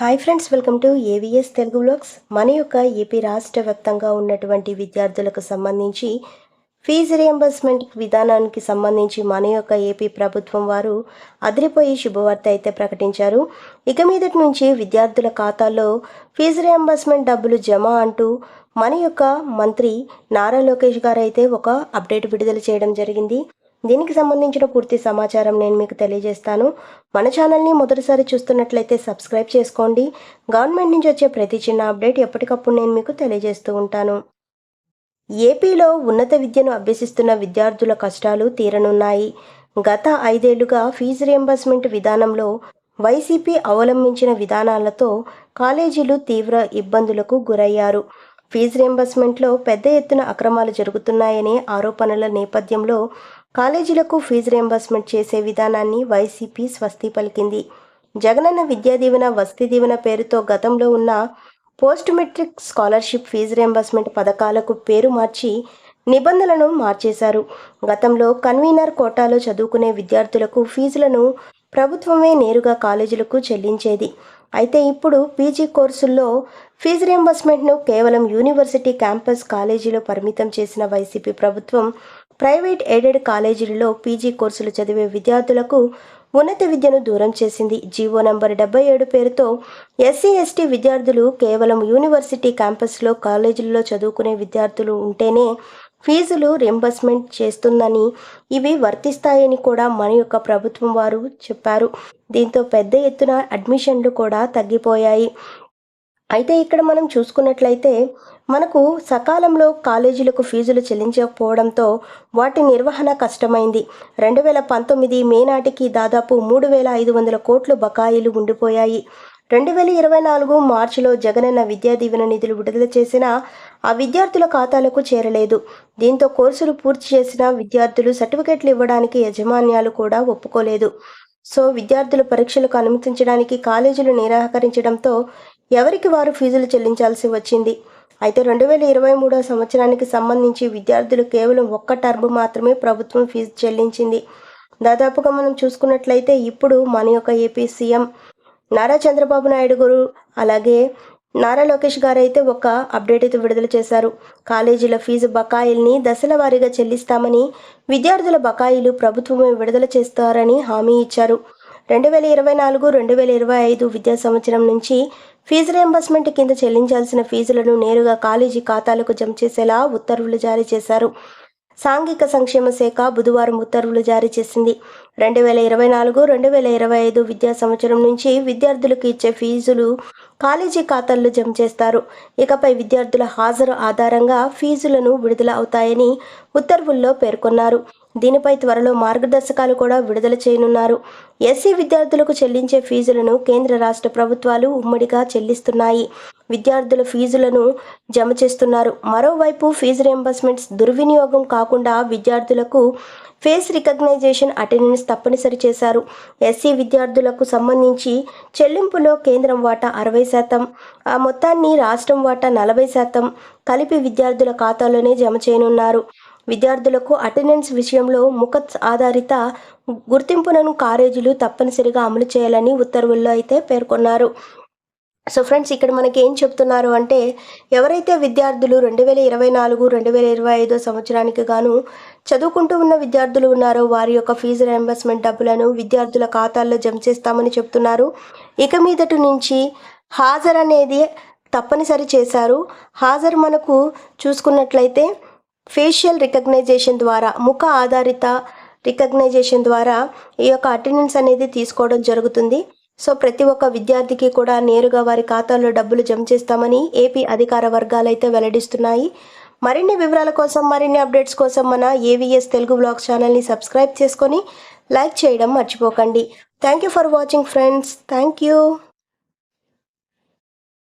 Hi friends welcome to AVS Telugu blogs. మన యొక్క AP రాష్ట్ర వ్యాప్తంగా ఉన్నటువంటి విద్యార్థులకు సంబంధించి ఫీజు రియంబర్స్మెంట్ విధానానికి సంబంధించి మన యొక్క ఏపీ ప్రభుత్వం వారు అదిరిపోయి శుభవార్త అయితే ప్రకటించారు. ఇక మీదటి నుంచి విద్యార్థుల ఖాతాలో ఫీజు రియంబర్స్మెంట్ డబ్బులు జమ అంటూ మన యొక్క మంత్రి నారా లోకేష్ గారు అయితే ఒక అప్డేట్ విడుదల చేయడం జరిగింది. దీనికి సంబంధించిన పూర్తి సమాచారం నేను మీకు తెలియజేస్తాను. మన ఛానల్ని మొదటిసారి చూస్తున్నట్లయితే సబ్స్క్రైబ్ చేసుకోండి. గవర్నమెంట్ నుంచి వచ్చే ప్రతి చిన్న అప్డేట్ ఎప్పటికప్పుడు నేను మీకు తెలియజేస్తూ ఉంటాను. ఏపీలో ఉన్నత విద్యను అభ్యసిస్తున్న విద్యార్థుల కష్టాలు తీరనున్నాయి. గత ఐదేళ్ళుగా ఫీజు రియంబర్స్మెంట్ విధానంలో వైసీపీ అవలంబించిన విధానాలతో కాలేజీలు తీవ్ర ఇబ్బందులకు గురయ్యారు. ఫీజు రియంబర్స్మెంట్లో పెద్ద ఎత్తున అక్రమాలు జరుగుతున్నాయనే ఆరోపణల నేపథ్యంలో కాలేజీలకు ఫీజు రియంబర్స్మెంట్ చేసే విధానాన్ని వైసీపీ స్వస్తి పలికింది. జగనన్న విద్యా దీవెన వసతి దీవెన పేరుతో గతంలో ఉన్న post metric scholarship fee reimbursement పథకాలకు పేరు మార్చి నిబంధనలను మార్చేశారు. గతంలో కన్వీనర్ కోటాలో చదువుకునే విద్యార్థులకు ఫీజులను ప్రభుత్వమే నేరుగా కాలేజీలకు చెల్లించేది. అయితే ఇప్పుడు పీజీ కోర్సుల్లో ఫీజు రియంబర్స్మెంట్ను కేవలం యూనివర్సిటీ క్యాంపస్ కాలేజీలో పరిమితం చేసిన వైసీపీ ప్రభుత్వం ప్రైవేట్ ఎయిడెడ్ కాలేజీలలో పీజీ కోర్సులు చదివే విద్యార్థులకు ఉన్నత విద్యను దూరం చేసింది. జీవో నంబర్ డెబ్బై ఏడు పేరుతో ఎస్సీ ఎస్టీ విద్యార్థులు కేవలం యూనివర్సిటీ క్యాంపస్లో కాలేజీల్లో చదువుకునే విద్యార్థులు ఉంటేనే ఫీజులు రింబర్స్మెంట్ చేస్తుందని ఇవి వర్తిస్తాయని కూడా మన యొక్క ప్రభుత్వం వారు చెప్పారు. దీంతో పెద్ద ఎత్తున అడ్మిషన్లు కూడా తగ్గిపోయాయి. అయితే ఇక్కడ మనం చూసుకున్నట్లయితే మనకు సకాలంలో కాలేజీలకు ఫీజులు చెల్లించకపోవడంతో వాటి నిర్వహణ కష్టమైంది. రెండు వేల పంతొమ్మిది మే నాటికి దాదాపు మూడు వేల ఐదు వందల కోట్లు బకాయిలు ఉండిపోయాయి. రెండు వేల ఇరవై నాలుగు మార్చిలో జగనన్న విద్యా దీవెన నిధులు విడుదల చేసిన ఆ విద్యార్థుల ఖాతాలకు చేరలేదు. దీంతో కోర్సులు పూర్తి చేసిన విద్యార్థులు సర్టిఫికెట్లు ఇవ్వడానికి యజమాన్యాలు కూడా ఒప్పుకోలేదు. సో విద్యార్థులు పరీక్షలకు అనుమతించడానికి కాలేజీలు నిరాకరించడంతో ఎవరికి వారు ఫీజులు చెల్లించాల్సి వచ్చింది? అయితే రెండు వేల ఇరవై మూడో సంవత్సరానికి సంబంధించి విద్యార్థులు కేవలం ఒక్క టర్మ్ మాత్రమే ప్రభుత్వం ఫీజు చెల్లించింది. దాదాపుగా మనం చూసుకున్నట్లయితే ఇప్పుడు మన యొక్క ఏపీ సీఎం నారా చంద్రబాబు నాయుడు గారు అలాగే నారా లోకేష్ గారైతే ఒక అప్డేట్ అయితే విడుదల చేశారు. కాలేజీల ఫీజు బకాయిల్ని దశల వారీగా చెల్లిస్తామని విద్యార్థుల బకాయిలు ప్రభుత్వమే విడుదల చేస్తారని హామీ ఇచ్చారు. రెండు వేల ఇరవై నాలుగు రెండు వేల ఇరవై ఐదు విద్యా సంవత్సరం నుంచి ఫీజు రియంబర్స్మెంట్ కింద చెల్లించాల్సిన ఫీజులను నేరుగా కాలేజీ ఖాతాలకు జమ చేసేలా ఉత్తర్వులు జారీ చేశారు. సాంఘిక సంక్షేమ శాఖ బుధవారం ఉత్తర్వులు జారీ చేసింది. రెండు వేల ఇరవై నాలుగు రెండు వేల ఇరవై ఐదు విద్యా సంవత్సరం నుంచి విద్యార్థులకు ఇచ్చే ఫీజులు కాలేజీ ఖాతాల్లో జమ చేస్తారు. ఇకపై విద్యార్థుల హాజరు ఆధారంగా ఫీజులను విడుదల అవుతాయని ఉత్తర్వుల్లో పేర్కొన్నారు. దీనిపై త్వరలో మార్గదర్శకాలు కూడా విడుదల చేయనున్నారు. ఎస్సీ విద్యార్థులకు చెల్లించే ఫీజులను కేంద్ర రాష్ట్ర ప్రభుత్వాలు ఉమ్మడిగా చెల్లిస్తున్నాయి. విద్యార్థుల ఫీజులను జమ చేస్తున్నారు. మరోవైపు ఫీజు రియంబర్స్మెంట్స్ దుర్వినియోగం కాకుండా విద్యార్థులకు ఫేస్ రికగ్నైజేషన్ అటెండెన్స్ తప్పనిసరి చేశారు. ఎస్సీ విద్యార్థులకు సంబంధించి చెల్లింపులో కేంద్రం వాటా అరవై శాతం ఆ మొత్తాన్ని రాష్ట్రం వాటా నలభై శాతం కలిపి విద్యార్థుల ఖాతాలోనే జమ చేయనున్నారు. విద్యార్థులకు అటెండెన్స్ విషయంలో ముఖ ఆధారిత గుర్తింపులను కాలేజీలు తప్పనిసరిగా అమలు చేయాలని ఉత్తర్వుల్లో అయితే పేర్కొన్నారు. సో ఫ్రెండ్స్ ఇక్కడ మనకి ఏం చెప్తున్నారు అంటే ఎవరైతే విద్యార్థులు రెండు వేల ఇరవై నాలుగు రెండు వేల ఇరవై ఐదో సంవత్సరానికి గాను చదువుకుంటూ ఉన్న విద్యార్థులు ఉన్నారో వారి యొక్క ఫీజు రియంబర్స్మెంట్ డబ్బులను విద్యార్థుల ఖాతాల్లో జమ చేస్తామని చెప్తున్నారు. ఇక మీదటి నుంచి హాజరు అనేది తప్పనిసరి చేశారు. హాజరు మనకు చూసుకున్నట్లయితే ఫేషియల్ రికగ్నైజేషన్ ద్వారా ముఖ ఆధారిత రికగ్నైజేషన్ ద్వారా ఈ యొక్క అటెండెన్స్ అనేది తీసుకోవడం జరుగుతుంది. సో ప్రతి ఒక్క విద్యార్థికి కూడా నేరుగా వారి ఖాతాల్లో డబ్బులు జమ చేస్తామని ఏపీ అధికార వర్గాలు అయితే వెల్లడిస్తున్నాయి. మరిన్ని వివరాల కోసం మరిన్ని అప్డేట్స్ కోసం మన ఏవిఎస్ తెలుగు బ్లాగ్ ఛానల్ని సబ్స్క్రైబ్ చేసుకొని లైక్ చేయడం మర్చిపోకండి. Thank you for watching friends thank you